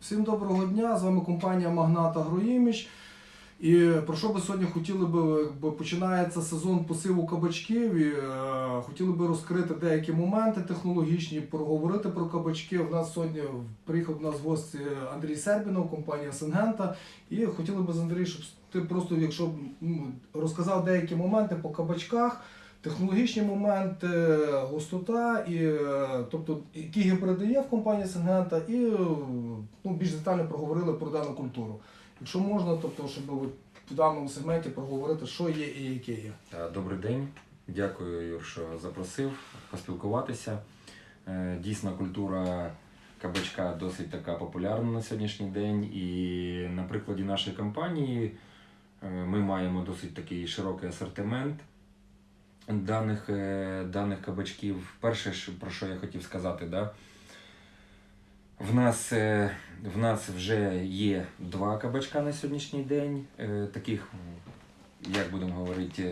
Всім доброго дня! З вами компанія Магнат Агроіміч. І про що би сьогодні хотіли би, якби починається сезон посіву кабачків, і е, хотіли би розкрити деякі моменти технологічні, проговорити про кабачки. У нас сьогодні приїхав до нас в гості Андрій Сербінов, компанія Сингента. І хотіли би з Андрій, щоб ти просто, якщо розказав деякі моменти по кабачках. Технологічні моменти, густота, і, е, тобто, які гібриди є в компанії Сингента, і е, ну, більш детально проговорили про дану культуру. Якщо можна, тобто, щоб в даному сегменті проговорити, що є і яке є. Е, Добрий день. Дякую, Юр, що запросив поспілкуватися. Е, Дійсно, культура кабачка досить така популярна на сьогоднішній день. І на прикладі нашої компанії е, ми маємо досить такий широкий асортимент даних, е, даних кабачків. Перше, про що я хотів сказати, да? в, нас, е, в нас вже є два кабачка на сьогоднішній день, е, таких, як будемо говорити,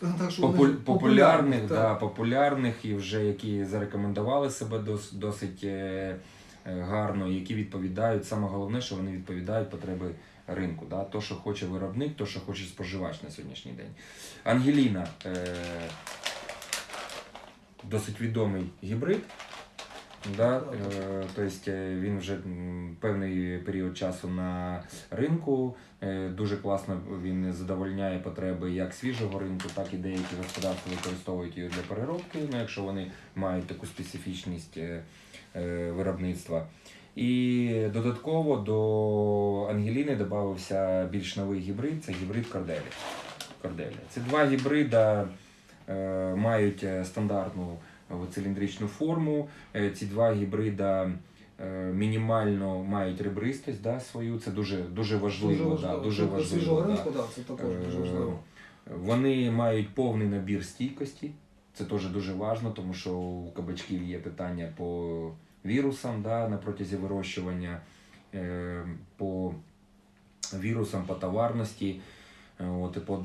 Ну, так, Попу- вони популярних, да, популярних і вже які зарекомендували себе дос, досить гарно, які відповідають. Саме головне, що вони відповідають потреби ринку. Да? То, що хоче виробник, то, що хоче споживач на сьогоднішній день. Ангеліна е, досить відомий гібрид. Да, е, тобто е, він вже певний період часу на ринку. Е, Дуже класно він задовольняє потреби як свіжого ринку, так і деякі господарства використовують його для переробки, ну, якщо вони мають таку специфічність виробництва. І додатково до Ангеліни додався більш новий гібрид це гібрид Корделі. Корделі. Ці два гібрида е, мають е, стандартну циліндричну форму. Е, Ці два гібрида е, мінімально мають ребристость да, свою. Це дуже, дуже важливо. да, дуже Щоб важливо свіжого да. ринку, да, це також дуже важливо. Вони мають повний набір стійкості. Це теж дуже важливо, тому що у кабачків є питання по вірусам да, на протязі вирощування, е, по вірусам, по товарності. Е, От, і по,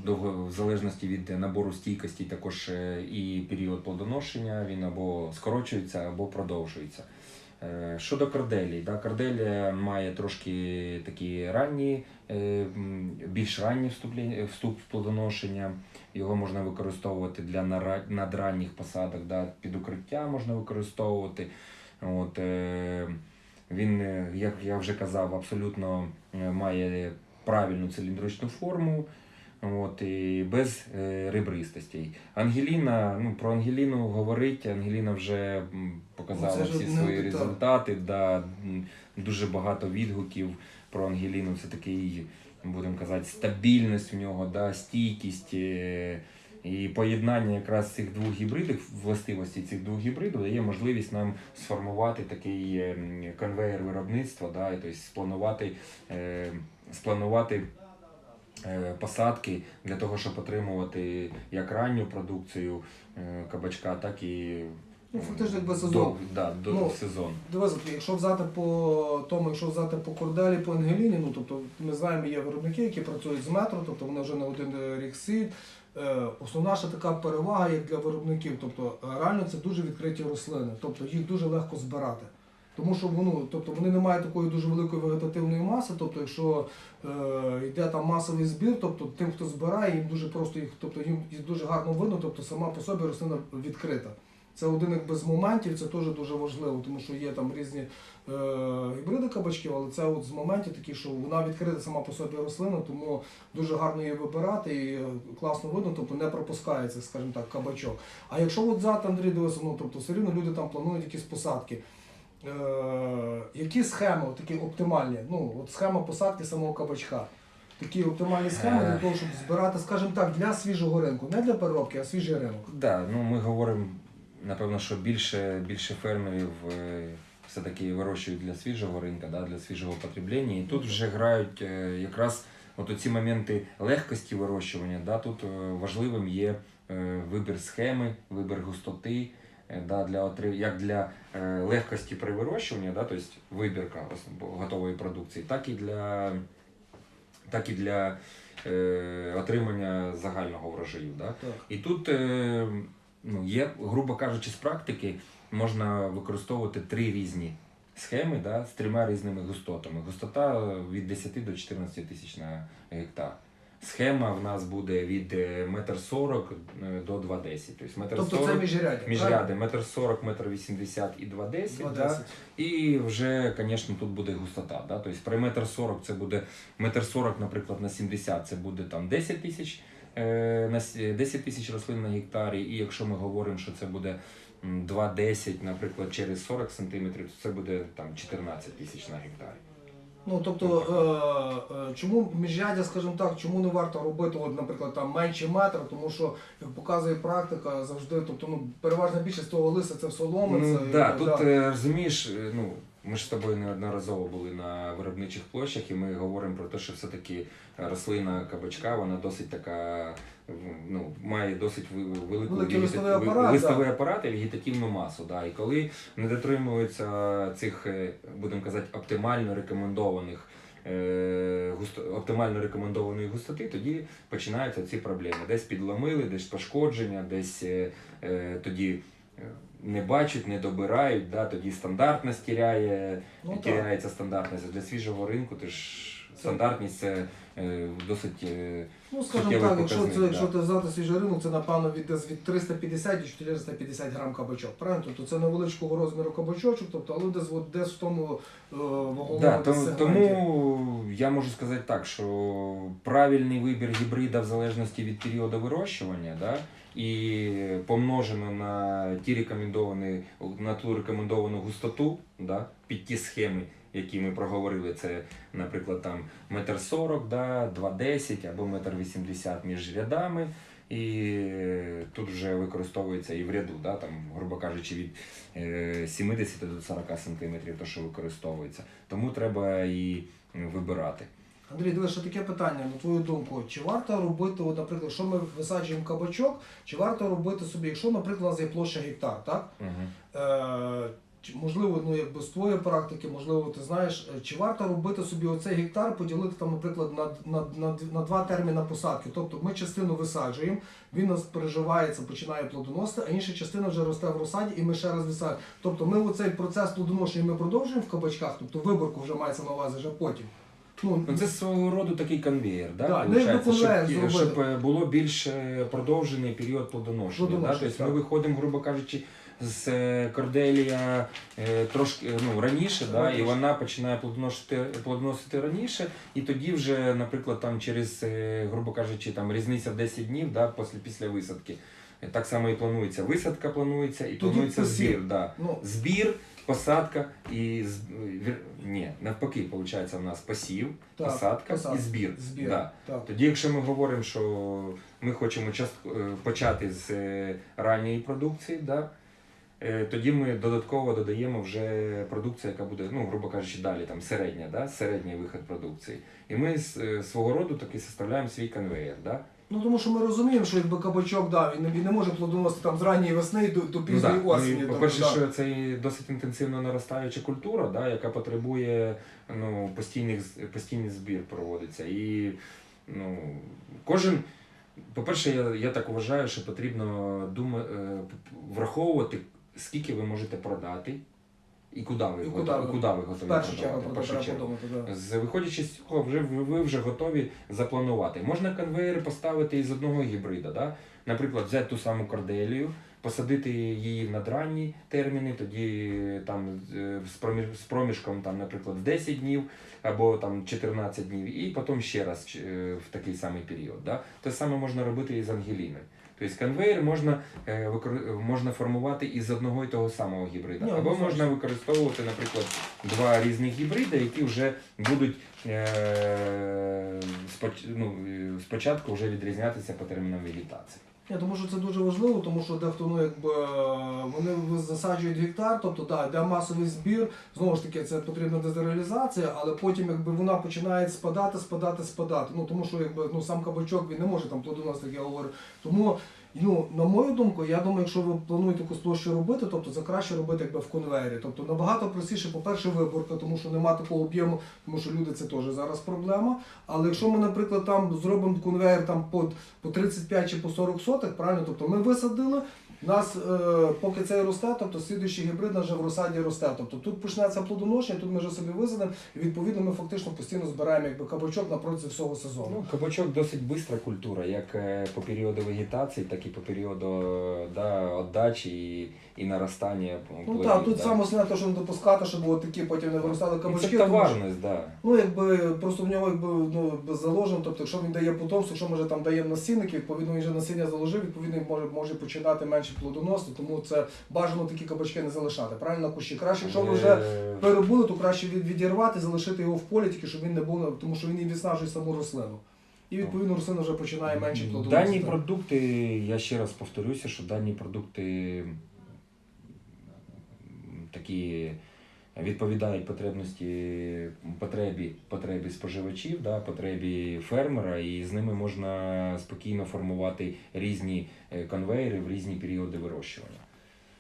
в залежності від набору стійкості, також е, і період плодоношення він або скорочується, або продовжується. Щодо корделі, да, корделія має трошки такі ранні, більш ранні вступ в плодоношення. Його можна використовувати для надранніх посадок, да, під укриття можна використовувати. От, е, він, е, як я вже казав, абсолютно е, має правильну циліндричну форму. От, і без е, ребристостей. Ангеліна, ну про Ангеліну говорить, Ангеліна вже показала всі свої результати. Да, дуже багато відгуків про Ангеліну. Це такий, будемо казати, стабільність в нього, да, стійкість. І поєднання якраз цих двох гібридів, властивості цих двох гібридів дає можливість нам сформувати такий е, конвейер виробництва, да, і, тобто спланувати, е, спланувати е, посадки для того, щоб отримувати як ранню продукцію е, кабачка, так і Ну, фактично, якби сезон. До, да, до Ну, сезон. Дивись, якщо взяти по тому, якщо взяти по корделі, по Ангеліні, ну тобто ми знаємо, є виробники, які працюють з метро, тобто вони вже не один рік сіють. Е, Основна ще така перевага як для виробників, тобто е, реально це дуже відкриті рослини, тобто їх дуже легко збирати. Тому що ну, тобто вони не мають такої дуже великої вегетативної маси, тобто якщо е, йде там масовий збір, тобто тим, хто збирає, їм дуже просто їх, тобто їм дуже гарно видно, тобто сама по собі рослина відкрита. Це один якби з моментів, це теж дуже важливо, тому що є там різні е, гібриди кабачків, але це от з моментів такі, що вона відкрита сама по собі рослина, тому дуже гарно її вибирати і е, класно видно, тобто не пропускається, скажімо так, кабачок. А якщо от взяти Андрій дивися, ну тобто все рівно люди там планують якісь посадки. Е, які схеми такі оптимальні? Ну, от схема посадки самого кабачка. Такі оптимальні схеми для Е. того, щоб збирати, скажімо так, для свіжого ринку. Не для переробки, а свіжий ринок. Да, ну ми говоримо, напевно, що більше, більше фермерів е, все-таки вирощують для свіжого ринку, да, для свіжого потреблення. І тут вже грають е, якраз от оці моменти легкості вирощування. Да, тут е, важливим є вибір схеми, вибір густоти. Да, для як для легкості при вирощуванні, да, тобто вибірка готової продукції, так і для, так і для е, отримання загального врожаю. Да. Так. І тут е, ну, є, грубо кажучи, з практики можна використовувати три різні схеми да, з трьома різними густотами. Густота від 10 до 14 тисяч на гектар. Схема в нас буде від е, метр сорок е, до 2,10. Тобто метр Тобто це 40, міжрядя. міжряди, метр 40, метр 80 і 2,10. Да? І вже, звісно, тут буде густота. Да? Тобто при метр 40 це буде метр 40, наприклад, на 70 це буде там 10 тисяч. Е, На 10 тисяч рослин на гектарі, і якщо ми говоримо, що це буде м, 2,10, наприклад, через 40 сантиметрів, то це буде там 14 тисяч на гектарі. Ну тобто, е, е, чому міжрядя, скажімо так, чому не варто робити, от, наприклад, там менше метра, тому що, як показує практика, завжди, тобто, ну, переважна більшість того лиса це в соломи. Ну, це, да, е, тут е, розумієш, е, ну ми ж з тобою неодноразово були на виробничих площах, і ми говоримо про те, що все-таки рослина кабачка, вона досить така, ну, має досить велику Великий листовий апарат, листовий апарат і вегетативну масу. Да. І коли не дотримуються цих, е, будемо казати, оптимально рекомендованих. е, Оптимально рекомендованої густоти, тоді починаються ці проблеми. Десь підломили, десь пошкодження, десь е, е, тоді е, не бачать, не добирають, да, тоді стандартність тіряє, Ну, тіряється стандартність. Для свіжого ринку ти ж стандартність це досить. е, Ну, скажімо так, якщо, це, якщо ти взяти свіжий ринок, це напевно від, десь від 350 до 450 грам кабачок. Правильно? Тобто це невеличкого розміру кабачочок, тобто, але десь, от, десь в тому е, ваговому Да, тому, тому я можу сказати так, що правильний вибір гібрида в залежності від періоду вирощування, да, і помножено на ті рекомендовані, на ту рекомендовану густоту, да, під ті схеми, які ми проговорили, це, наприклад, там метр сорок, да, 2,10 або метр вісімдесят між рядами. І е, тут вже використовується і в ряду, да, там, грубо кажучи, від е, 70 до 40 сантиметрів, то, що використовується. Тому треба і вибирати. Андрій, дивись, таке питання, на твою думку, чи варто робити, от, наприклад, що ми висаджуємо кабачок, чи варто робити собі, якщо, наприклад, у нас є площа гектар, так? Угу. Е, можливо, ну якби з твоєї практики, можливо, ти знаєш, е, чи варто робити собі оцей гектар, поділити там, наприклад, на, на, на, на два терміни посадки. Тобто ми частину висаджуємо, він нас переживається, починає плодоносити, а інша частина вже росте в розсаді, і ми ще раз висаджуємо. Тобто ми оцей процес плодоношення ми продовжуємо в кабачках, тобто виборку вже мається на увазі вже потім. Ну, Ну, це свого роду такий конвейер, да? Да, ну, Получається, щоб, щоб е, було більш е, продовжений період плодоношення. Да? Тобто ми виходимо, грубо кажучи, з е, корделія е, трошки ну, раніше, да? і вона починає плодоносити, плодоносити раніше, і тоді вже, наприклад, там через, е, грубо кажучи, там різниця в 10 днів да, після, після висадки. Так само і планується. Висадка планується і Тоді планується посів. збір. Да. ну, Збір, посадка і з- вір- ні, навпаки, виходить, у нас посів, Так, посадка, посадка, і збір. збір. Да. Так. Тоді, якщо ми говоримо, що ми хочемо част- е, почати з е, ранньої продукції, да, тоді ми додатково додаємо вже продукцію, яка буде, ну, грубо кажучи, далі там середня, да, середній вихід продукції. І ми з е, свого роду таки составляємо свій конвейер. Да? Ну тому що ми розуміємо, що якби кабачок, да, він, не- він не може плодоносити там з ранньої весни до, до Ну, да. осені. Ну, тобто, по-перше, що це досить інтенсивно наростаюча культура, да, яка потребує ну, постійних, постійний збір проводиться. І ну, кожен, по-перше, я, я так вважаю, що потрібно дума, е, враховувати, скільки ви можете продати і куди ви, І готові, куди ви- куди ви В першу чергу продавати. про в першу чергу. подумати. З виходячи з цього, вже ви вже готові запланувати. Можна конвейери поставити із одного гібрида. Да? Наприклад, взяти ту саму корделію, посадити її в надранні терміни, тоді там е, з проміжком, там, наприклад, в 10 днів або там 14 днів, і потім ще раз е, в такий самий період. Да? Те саме можна робити і з Ангеліною. Тобто конвейер можна, е, викор- можна формувати із одного і того самого гібрида. Ні, Або однозначно. можна використовувати, наприклад, два різних гібриди, які вже будуть е, споч- ну, е, спочатку вже відрізнятися по термінам вегетації. Ні, тому що це дуже важливо, тому що дехто ну, якби, вони засаджують гектар, тобто да, йде масовий збір, знову ж таки, це потрібна дезералізація, але потім якби, вона починає спадати, спадати, спадати. Ну, тому що якби, ну, сам кабачок він не може там плодоносити, як я говорю. Тому, ну, на мою думку, я думаю, якщо ви плануєте якусь площу робити, тобто це краще робити якби, в конвейері. Тобто набагато простіше, по-перше, виборка, тому що нема такого об'єму, тому що люди це теж зараз проблема. Але якщо ми, наприклад, там зробимо конвейер там по, по 35 чи по 40 сотих, правильно, тобто ми висадили, У нас, е, поки цей росте, тобто слідуючий гібрид вже в розсаді росте. Тобто тут почнеться плодоношення, тут ми вже собі висадимо, і відповідно ми фактично постійно збираємо якби кабачок на протязі всього сезону. Ну, кабачок досить бистра культура, як е, по періоду вегетації, так і по періоду е, да, віддачі і наростання. Ну плодів, так, тут да. саме основне, те, що не допускати, щоб от такі потім не виростали Ну, кабачки. Це тому що- товарність, так. Да. Ну, якби просто в нього якби ну заложено, тобто, якщо він дає потомство, якщо може там дає насінники, відповідно він вже насіння заложив, відповідно він може, може починати менше плодоносити, тому це бажано такі кабачки не залишати. Правильно на кущі. Краще, якщо ви вже Е, перебули, то краще від, відірвати, залишити його в полі, тільки щоб він не був, тому що він і відснажує саму рослину. І відповідно рослина вже починає менше плодоносити. Дані продукти, я ще раз повторюся, що дані продукти такі відповідають потребності потребі, потребі споживачів, да, потребі фермера, і з ними можна спокійно формувати різні е, конвейери в різні періоди вирощування.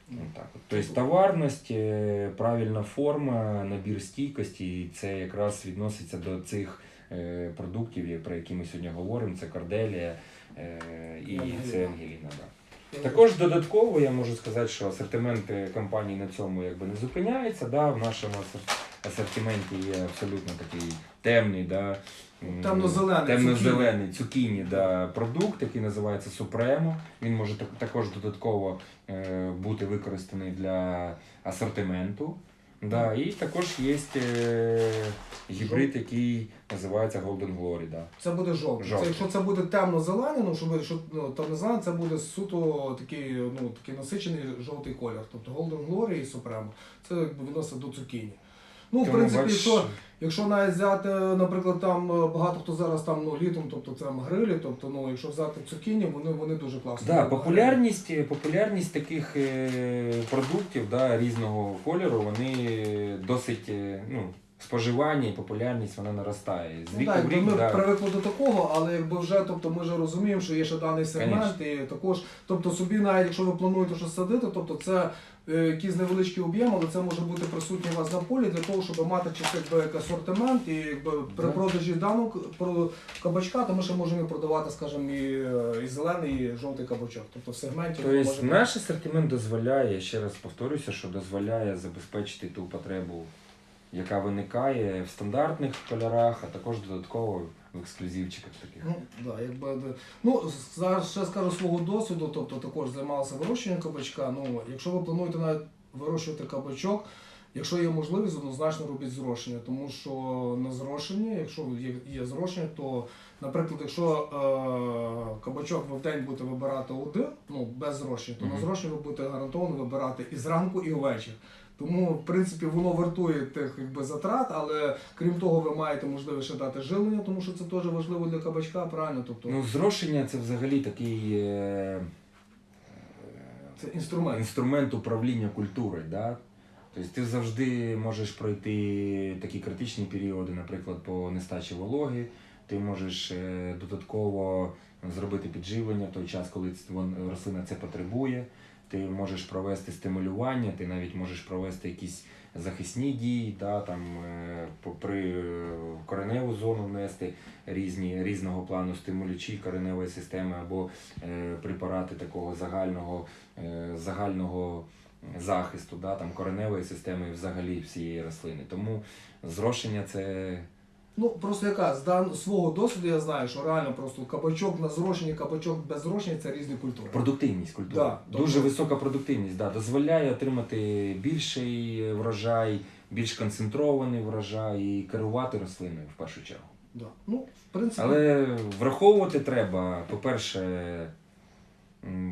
Ну, так от. Тобто товарність, е, правильна форма, набір стійкості, і це якраз відноситься до цих е, продуктів, про які ми сьогодні говоримо. Це карделія і Ангеліна. це Ангеліна. Да. Також додатково я можу сказати, що асортимент е, компанії на цьому якби не зупиняються. Да? В нашому асортименті є абсолютно такий темний, да? Темно-зелений, темно-зелений цукіні да, продукт, який називається Супремо. Він може також додатково е, бути використаний для асортименту. Да, і також є е, гібрид, який називається Golden Glory. Да. Це буде жовтий. Жовтий. Це, якщо це буде темно-зелений, ну щоб що, ну, темно-зелений, це буде суто такий, ну, такий насичений жовтий колір. Тобто Golden Glory і Supremo. Це якби відноситься до цукіні. Ну, в Тому, принципі, бачиш, якщо, якщо навіть взяти, наприклад, там е, багато хто зараз там ну, літом, тобто це грилі, тобто, ну, якщо взяти цукіні, вони, вони дуже класно. Да, популярність, популярність таких е, продуктів да, різного кольору, вони досить е, ну, споживання і популярність вона наростає. З Ну, так, в рік, ми да. привикли до такого, але якби вже, тобто ми вже розуміємо, що є ще даний сегмент, і також, тобто собі навіть якщо ви плануєте щось садити, тобто це е, якийсь невеличкий об'єм, але це може бути присутній у вас на полі для того, щоб мати чисто якби як асортимент, і якби при Да. продажі даного про кабачка, то ми ще можемо і продавати, скажімо, і, е, і зелений, і жовтий кабачок. Тобто в сегменті воно Тобто може наш асортимент дозволяє, ще раз повторюся, що дозволяє забезпечити ту потребу, яка виникає в стандартних кольорах, а також додатково в ексклюзивчиках таких. Ну, да, якби, де- ну, зараз ще скажу свого досвіду, тобто також займалася вирощуванням кабачка. Ну, якщо ви плануєте навіть вирощувати кабачок, якщо є можливість, однозначно робіть зрошення, тому що на зрошенні, якщо є, є зрошення, то, наприклад, якщо е, кабачок ви в день будете вибирати один, ну без зрошення, то на Мгм. зрошення ви будете гарантовано вибирати і зранку, і ввечері. Тому, в принципі, воно вартує тих якби, затрат, але крім того, ви маєте можливість ще дати жилення, тому що це теж важливо для кабачка, правильно? Тобто Ну, зрошення це взагалі такий. Е, це інструмент. інструмент управління культурою. Да? Тобто ти завжди можеш пройти такі критичні періоди, наприклад, по нестачі вологи, ти можеш е, додатково зробити підживлення в той час, коли ц- вон- рослина це потребує. Ти можеш провести стимулювання, ти навіть можеш провести якісь захисні дії, да, там, е, при е, кореневу зону внести різні, різного плану стимулючі кореневої системи або е, препарати такого загального, е, загального захисту, да, там, кореневої системи і взагалі всієї рослини. Тому зрошення це Ну просто яка з дан свого досвіду я знаю, що реально просто кабачок на зрошенні, кабачок без зрошення це різні культури. продуктивність культури. Да, Дуже тобто- висока продуктивність, да, дозволяє отримати більший врожай, більш концентрований врожай і керувати рослиною в першу чергу. Да. Ну, в принципі, Але враховувати треба, по-перше,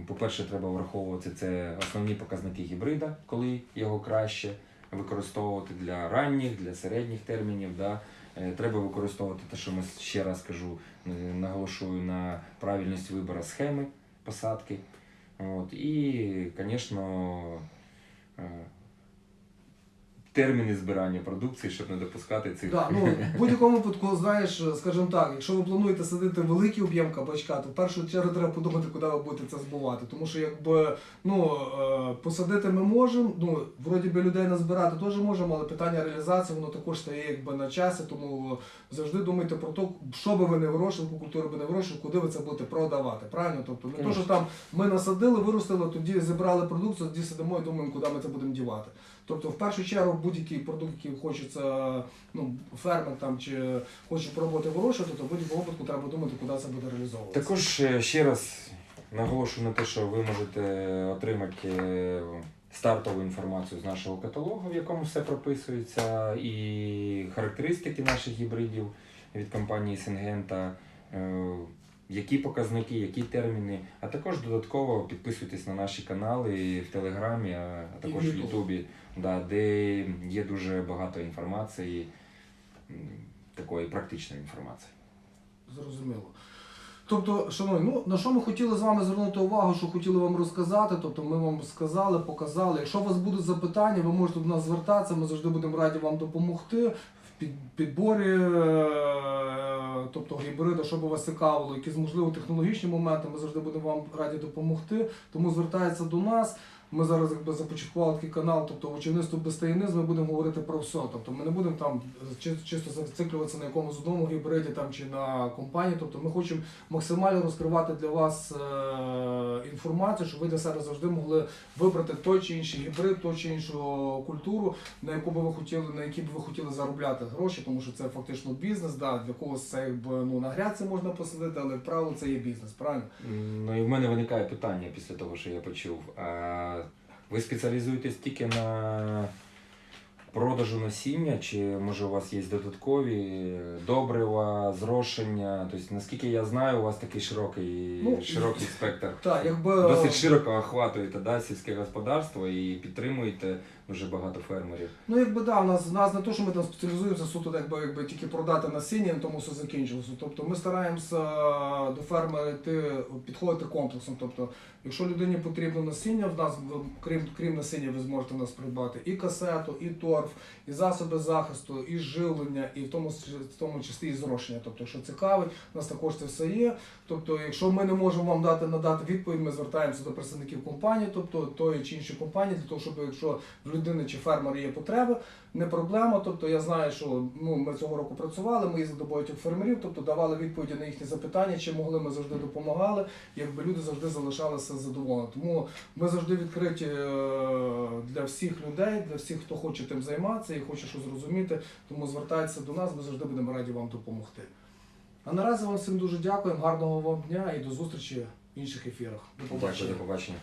по-перше, треба враховувати це основні показники гібрида, коли його краще використовувати для ранніх, для середніх термінів. Да. Е, Треба використовувати те, що ми ще раз кажу, е, наголошую на правильність вибору схеми посадки. От. І, звісно, терміни збирання продукції, щоб не допускати цих. Да, ну, в будь-якому випадку, знаєш, скажімо так, якщо ви плануєте садити великий об'єм кабачка, то в першу чергу треба подумати, куди ви будете це збувати. Тому що якби ну, е, посадити ми можемо, ну, вроді би людей назбирати теж можемо, але питання реалізації воно також стає якби на часі, тому завжди думайте про те, що би ви не вирощували, яку культуру би не вирощували, куди ви це будете продавати. Правильно? Тобто не то, що там ми насадили, виростили, тоді зібрали продукцію, тоді сидимо і думаємо, куди ми це будемо дівати. Тобто, в першу чергу, будь-який продукт, який хочеться, ну, фермер там чи хоче пробувати вирощувати, то в будь-якому випадку треба думати, куди це буде реалізовуватися. Також е, ще раз наголошую на те, що ви можете отримати е, стартову інформацію з нашого каталогу, в якому все прописується, і характеристики наших гібридів від компанії Сингента, які показники, які терміни, а також додатково підписуйтесь на наші канали в Телеграмі, а також в в Ютубі, да, де є дуже багато інформації, такої практичної інформації. Зрозуміло. Тобто, шановні, ну на що ми хотіли з вами звернути увагу, що хотіли вам розказати. Тобто ми вам сказали, показали. Якщо у вас будуть запитання, ви можете до нас звертатися, ми завжди будемо раді вам допомогти в підборі, е, тобто гібрида, що би вас цікавило, якісь можливо технологічні моменти, ми завжди будемо вам раді допомогти. Тому звертається до нас. Ми зараз якби започаткували такий канал, тобто учеництво без таємниць, ми будемо говорити про все. Тобто ми не будемо там чи- чисто зациклюватися на якомусь одному гібриді там, чи на компанії. Тобто ми хочемо максимально розкривати для вас е, інформацію, щоб ви для себе завжди могли вибрати той чи інший гібрид, ту чи іншу культуру, на яку би ви хотіли, на якій би ви хотіли заробляти гроші, тому що це фактично бізнес. Да, для когось це якби ну на грядці можна посадити, але правило це є бізнес, правильно? Ну і в мене виникає питання після того, що я почув. Ви спеціалізуєтесь тільки на продажу насіння, чи може у вас є додаткові добрива, зрошення? Тобто, наскільки я знаю, у вас такий широкий, Ну, широкий спектр. Так, якби Досить широко охватуєте да, сільське господарство і підтримуєте дуже багато фермерів. Ну, якби да, у нас, у нас не то, що ми там спеціалізуємося суто, якби, якби тільки продати насіння, на тому все закінчилося. Тобто ми стараємося до фермера йти, підходити комплексом. Тобто, якщо людині потрібно насіння, в нас крім, крім насіння, ви зможете в нас придбати і касету, і торф, і засоби захисту, і живлення, і в тому, в тому числі і зрошення. Тобто, якщо цікавить, у нас також це все є. Тобто, якщо ми не можемо вам дати надати відповідь, ми звертаємося до представників компанії, тобто тої чи іншої компанії, для того, щоб якщо в людини чи фермера є потреби, не проблема. Тобто я знаю, що ну ми цього року працювали, ми їздили до багатьох фермерів, тобто давали відповіді на їхні запитання, чи могли ми завжди допомагали, якби люди завжди залишалися задоволені. Тому ми завжди відкриті е, для всіх людей, для всіх, хто хоче тим займатися і хоче щось зрозуміти. Тому звертайтеся до нас, ми завжди будемо раді вам допомогти. А наразі вам всім дуже дякуємо, гарного вам дня і до зустрічі в інших ефірах. До Дякую, до побачення.